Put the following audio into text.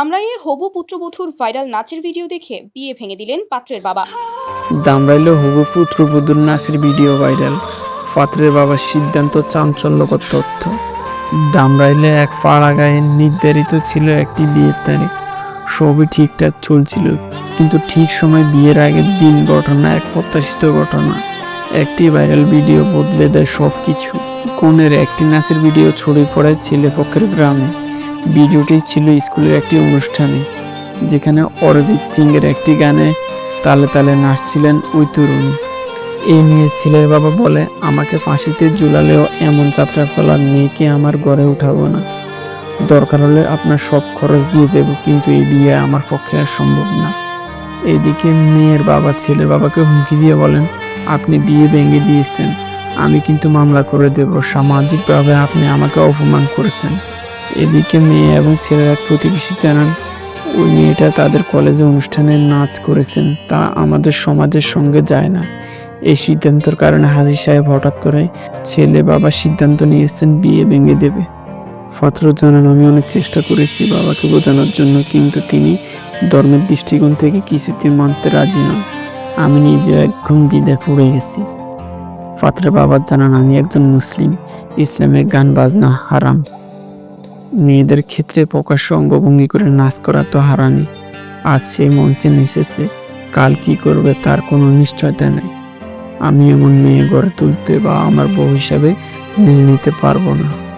ধামরাইয়ে হবু পুত্রবধূর ভাইরাল নাচের ভিডিও দেখে বিয়ে ভেঙে দিলেন পাত্রের বাবা। দামরাইলে হবু পুত্রবধূর নাচের ভিডিও ভাইরাল। ফাতরের বাবার সিদ্ধান্ত চাঞ্চল্যকর তথ্য। দামরাইলে এক পাড়া গায়ে নির্ধারিত ছিল একটি বিয়ের তারিখ। সবই ঠিকঠাক চলছিল, কিন্তু ঠিক সময় বিয়ের আগের দিন ঘটনা, এক প্রত্যাশিত ঘটনা। একটি ভাইরাল ভিডিও বদলে দেয় সব কিছু কনের একটি নাচের ভিডিও ছড়িয়ে পড়ে ছেলেপক্ষের গ্রামে। ভিডিওটি ছিল স্কুলের একটি অনুষ্ঠানে, যেখানে অরিজিৎ সিংয়ের একটি গানে তালে তালে নাচছিলেন ওই তরুণী। এই নিয়ে ছেলের বাবা বলে, আমাকে ফাঁসিতে ঝুলালেও এমন যাত্রা ফেলার মেয়েকে আমার ঘরে উঠাবো না। দরকার হলে আপনার সব খরচ দিয়ে দেব, কিন্তু এই বিয়ে আমার পক্ষে আর সম্ভব না। এদিকে মেয়ের বাবা ছেলের বাবাকে হুমকি দিয়ে বলেন, আপনি বিয়ে ভেঙে দিয়েছেন। আমি কিন্তু মামলা করে দেব। সামাজিকভাবে আপনি আমাকে অপমান করেছেন। এদিকে মেয়ে এবং ছেলের প্রতিবেশী জানান, ওই মেয়েটা তাদের কলেজে অনুষ্ঠানে নাচ করেছেন। তা আমাদের সমাজের সঙ্গে যায় না। এই সিদ্ধান্তের কারণে হাজির সাহেব হঠাৎ করে ছেলে বাবা সিদ্ধান্ত নিয়েছেন বিয়ে ভেঙে দেবে। ফতর জানান, আমি অনেক চেষ্টা করেছি বাবাকে বোঝানোর জন্য, কিন্তু তিনি ধর্মের দৃষ্টিকোণ থেকে কিছুতেই মানতে রাজি নন। আমি নিজে একদম দ্বিধায় পড়ে গেছি। ফাতরের বাবা জানান, আমি একজন মুসলিম। ইসলামের গান, বাজনা হারাম। মেয়েদের ক্ষেত্রে প্রকাশ্য অঙ্গভঙ্গি করে নাচ করা তো হারানি। আজ সেই মঞ্চে নেচেছে, কাল কি করবে তার কোনো নিশ্চয়তা নেই। আমি এমন মেয়ে গড়ে তুলতে বা আমার বউ হিসাবে মেনে নিতে পারব না।